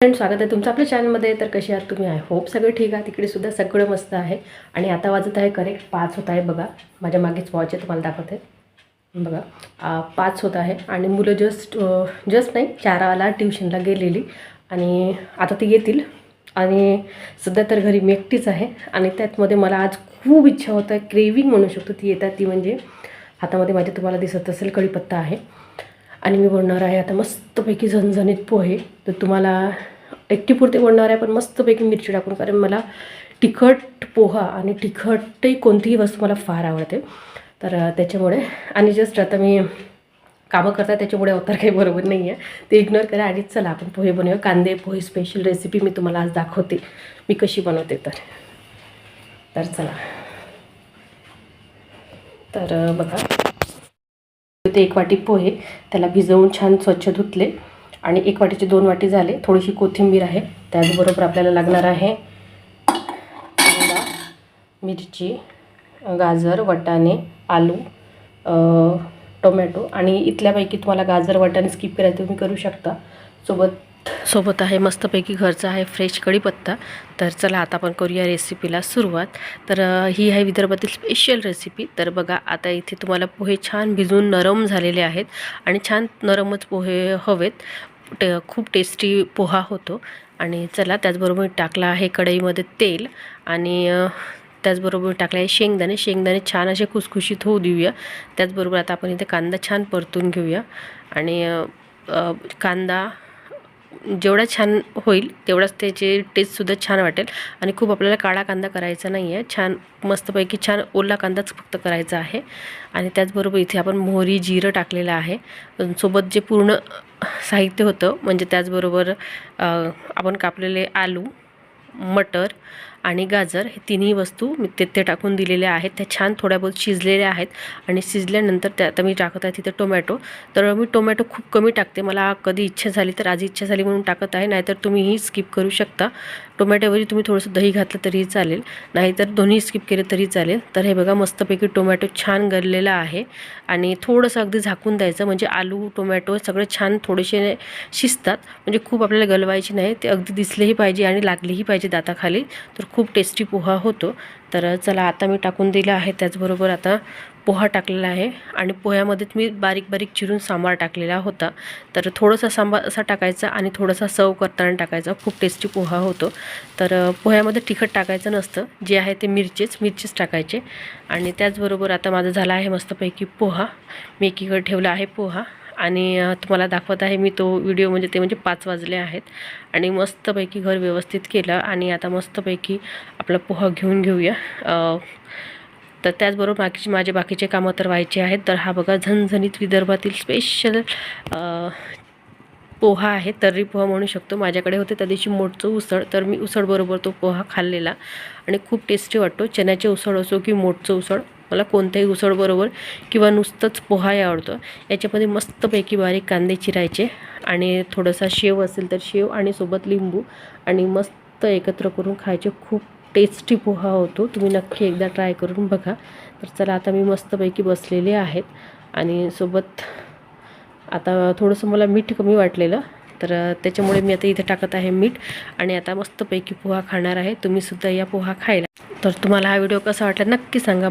Friend स्वागत आहे तुमचं आपल्या चॅनलमध्ये. तर कशी आहात तुम्ही? आय होप सगळे ठीक आहे. तिकडे सुद्धा सगळं मस्त आहे. आणि आता वाजत आहे करेक्ट पाच होत आहे बघा. माझ्या मागेच वॉच आहे तुम्हाला दाखवते. बघा पाच होत आहे. आणि मुलं जस्ट जस्ट नाही चाराला ट्युशनला गेलेली. आणि आता ती येतील. आणि सध्या तर घरी मी एकटीच आहे. आणि त्यातमध्ये मला आज खूप इच्छा होतं क्रेविंग म्हणू शकतो ती येतात ती म्हणजे हातामध्ये माझ्या तुम्हाला दिसत असेल कढीपत्ता आहे. आणि मी बनणार आहे आता मस्तपैकी झणझणीत पोहे. तर तुम्हाला एकटीपुरते बनणार आहे पण मस्तपैकी मिरची टाकून कारण मला तिखट पोहा आणि तिखटही कोणतीही वस्तू मला फार आवडते. तर त्याच्यामुळे आणि जस्ट आता मी कामं करता त्याच्यामुळे अवतार काही बरोबर नाही आहे ते इग्नोर करा आणि चला आपण पोहे बनवूया. कांदे पोहे स्पेशल रेसिपी मी तुम्हाला आज दाखवते. मी कशी बनवते तर. तर चला. तर बघा. ते एक वाटी पोहे त्याला भिजवून छान स्वच्छ धुतले. आणि एक वाटीचे दोन वाटी झाले. थोडीशी कोथिंबीर आहे. त्याचबरोबर आपल्याला लागणार आहे कांदा मिरची गाजर वटाणे आलू टोमॅटो. आणि इथल्यापैकी तुम्हाला गाजर वाटाणे स्किप करायचं तुम्ही करू शकता. सोबत सोबत आहे मस्तपैकी घरचा आहे फ्रेश कढीपत्ता. तर चला आता आपण करूया रेसिपीला सुरुवात. तर ही आहे विदर्भातील स्पेशल रेसिपी तर बघा आता इथे तुम्हाला पोहे छान भिजून नरम झालेले आहेत आणि छान नरमच पोहे हवेत. टे खूप टेस्टी पोहा होतो. आणि चला त्याचबरोबर टाकला आहे कढईमध्ये तेल आणि त्याचबरोबर टाकले आहे शेंगदाणे. शेंगदाणे छान असे खुसखुशीत होऊ देऊया. त्याचबरोबर आता आपण इथे कांदा छान परतून घेऊया. आणि कांदा जेवढा छान होईल तेवढाच त्याचे टेस्टसुद्धा छान वाटेल. आणि खूप आपल्याला काळा कांदा करायचा नाही आहे छान मस्तपैकी छान ओला कांदाच फक्त करायचा आहे. आणि त्याचबरोबर इथे आपण मोहरी जिरं टाकलेलं आहे. सोबत जे पूर्ण साहित्य होतं म्हणजे त्याचबरोबर आपण कापलेले आलू मटर आणि गाजर हे तिन्ही वस्तू मी तिथे टाकून दिलेल्या आहेत. त्या छान थोड्या बहुत शिजलेल्या आहेत आणि शिजल्यानंतर त्या आता मी टाकत आहे तिथे टोमॅटो. तर मी टोमॅटो खूप कमी टाकते. मला कधी इच्छा झाली तर आज इच्छा झाली म्हणून टाकत आहे. नाहीतर तुम्हीही स्किप करू शकता. टोमॅटोवरही तुम्ही थोडंसं दही घातलं तरीही चालेल. नाहीतर दोन्ही स्किप केले तरी चालेल. तर हे बघा मस्तपैकी टोमॅटो छान गरलेला आहे. आणि थोडंसं अगदी झाकून द्यायचं. म्हणजे आलू टोमॅटो सगळे छान थोडेसे शिजतात. म्हणजे खूप आपल्याला गलवायचे नाही. ते अगदी दिसलेही पाहिजे आणि लागलेही पाहिजे. दाताखाली. तर खूप टेस्टी पोहा होतो. तर चला आता मी टाकून दिलं आहे. त्याचबरोबर आता पोहा टाकलेला आहे. आणि पोह्यामध्येच मी बारीक बारीक चिरून सांबार टाकलेला होता. तर थोडंसं सांबार असा टाकायचा आणि थोडासा सव करताना टाकायचा. खूप टेस्टी पोहा होतो. तर पोह्यामध्ये तिखट टाकायचं नसतं. जे आहे ते मिरचीच मिरचीच टाकायचे. आणि त्याचबरोबर आता माझं झालं आहे मस्तपैकी पोहा. मी एकीकडे ठेवला आहे पोहा. आणि तुम्हाला दाखवत आहे मी तो व्हिडिओ म्हणजे ते म्हणजे पाच वाजले आहेत. आणि मस्तपैकी घर व्यवस्थित केलं आणि आता मस्तपैकी आपला पोहा घेऊन घेऊया. तर त्याचबरोबर बाकीचे माझे बाकीचे कामं तर व्हायचे आहेत. तर हा बघा झणझणीत विदर्भातील स्पेशल पोहा आहे. तर्री पोहा म्हणू शकतो. माझ्याकडे होते त्या दिवशी मोठचं उसळ. तर मी उसळबरोबर तो पोहा खाल्लेला. आणि खूप टेस्टी वाटतो. चण्याचे उसळ असो की मोठचं उसळ. मला कोणत्याही उसळबरोबर किंवा नुसतंच पोहाही आवडतो. याच्यामध्ये मस्तपैकी बारीक कांदे चिरायचे आणि थोडासा शेव असेल तर शेव आणि सोबत लिंबू आणि मस्त एकत्र करून खायचे. खूप टेस्टी पोहा होतो. तुम्ही नक्की एकदा ट्राय करून बघा. तर चला आता मी मस्तपैकी बसलेले आहेत आणि सोबत आता थोडंसं मला मीठ कमी वाटलेलं तर त्याच्यामुळे मी आता इथे टाकत आहे मीठ आणि आता मस्तपैकी पोहा खाणार आहे. तुम्हीसुद्धा या पोहा खायला. तर तुम्हाला हा व्हिडिओ कसा वाटला नक्की सांगा.